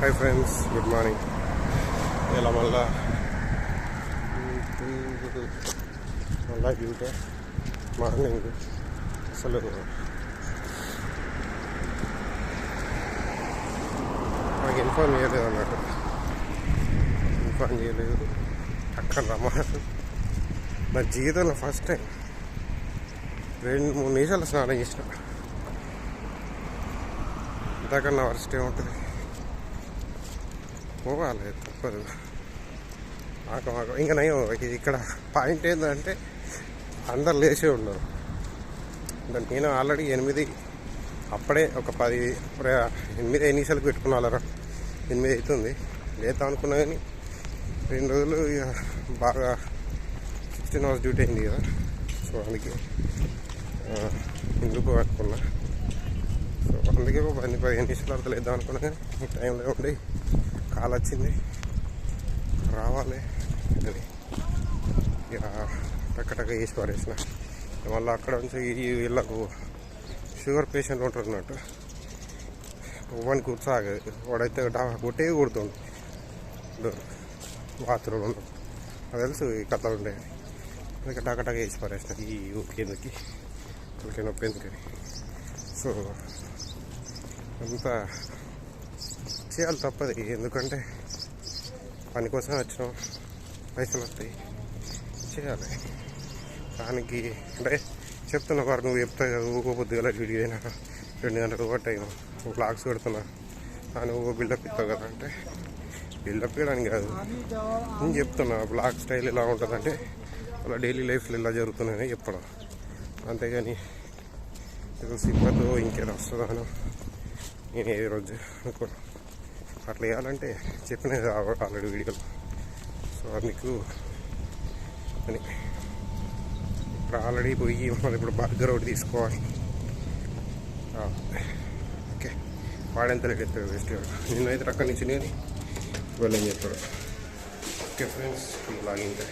Hi friends good morning ఇలా మళ్ళా? మళ్ళా డ్యూటీ మార్నింగ్. అసలు నాకు ఇన్ఫార్మ్ చేయలేదు అన్నట్టు ఇన్ఫార్మ్ చేయలేదు. అక్కడ రమ్మన్నారు నా జీవితంలో ఫస్ట్ టైం రెండు మూడు నిమిషాలు స్నానం చేసిన. ఇంతకన్నా వర్స్ట్ ఏముంటుంది? పోవాలి తప్పదు మాకు మాకు ఇంకా నయం ఇక్కడ పాయింట్ ఏంటంటే అందరు లేచే ఉన్నారు. అంటే నేను ఆల్రెడీ ఎనిమిది అప్పుడే ఒక పది ఎనిమిది ఎన్నిసార్లు పెట్టుకున్నా వాళ్ళరా ఎనిమిది అవుతుంది లేదా అనుకున్నా కానీ రెండు రోజులు ఇక బాగా సిక్స్టీన్ అవర్స్ డ్యూటీ అయింది కదా. సో అందుకే ఎందుకు అనుకున్నా. సో అందుకే ఒక పది పదిహేను నిమిషాలు అర్థం లేద్దాం అనుకున్నా కానీ ఈ టైంలో ఉండి కాల్ వచ్చింది రావాలి. అని ఇక టక్కటక్క వేసి పారేసిన. మళ్ళీ అక్కడ నుంచి వీళ్ళకు షుగర్ పేషెంట్ ఉంటారు అన్నట్టు వాడిని కూర్చోగదు వాడైతే కొట్టే కొడుతుండు. బాత్రూమ్ అది తెలుసు ఈ కథలు ఉండే. అందుకే టక్కటక్క వేసి పారేసిన. ఈ కిందకి వాళ్ళకి నొప్పి ఎందుకని? సో అంతా చేయాలి తప్పదు. ఎందుకంటే పని కోసం వచ్చినాం. పైసలు వస్తాయి. చేయాలి. దానికి అంటే చెప్తున్నా వారు నువ్వు చెప్తావు కదా ఊకో పొద్దుగల వీడియో అయినా. రెండు గంటలకు ఒకటి టైం. బ్లాగ్స్ పెడుతున్నా. కానీ ఊకో బిల్డప్ ఇస్తావు కదా అంటే బిల్డప్ ఇవ్వడానికి కాదు. నేను చెప్తున్నా బ్లాగ్ స్టైల్ ఎలా ఉంటుందంటే అలా డైలీ లైఫ్లో ఇలా జరుగుతున్నాయని చెప్పడం. అంతేగాని ఏదో సిబ్బతో ఇంకేదో వస్తుందాను నేను ఏ రోజు అనుకోను. అట్లా వేయాలంటే చెప్పిన ఆల్రెడీ వీడియోలో. సో మీకు అని. ఇప్పుడు ఆల్రెడీ పోయి మనం ఇప్పుడు బర్గర్ ఒకటి తీసుకోవాలి. ఓకే. వాడెంత లేట్ ఎత్తాడు వేస్ట్ నిన్నైతే అక్కడి నుంచి నేను వెళ్ళని చెప్పాడు ఓకే ఫ్రెండ్స్ లాగింగ్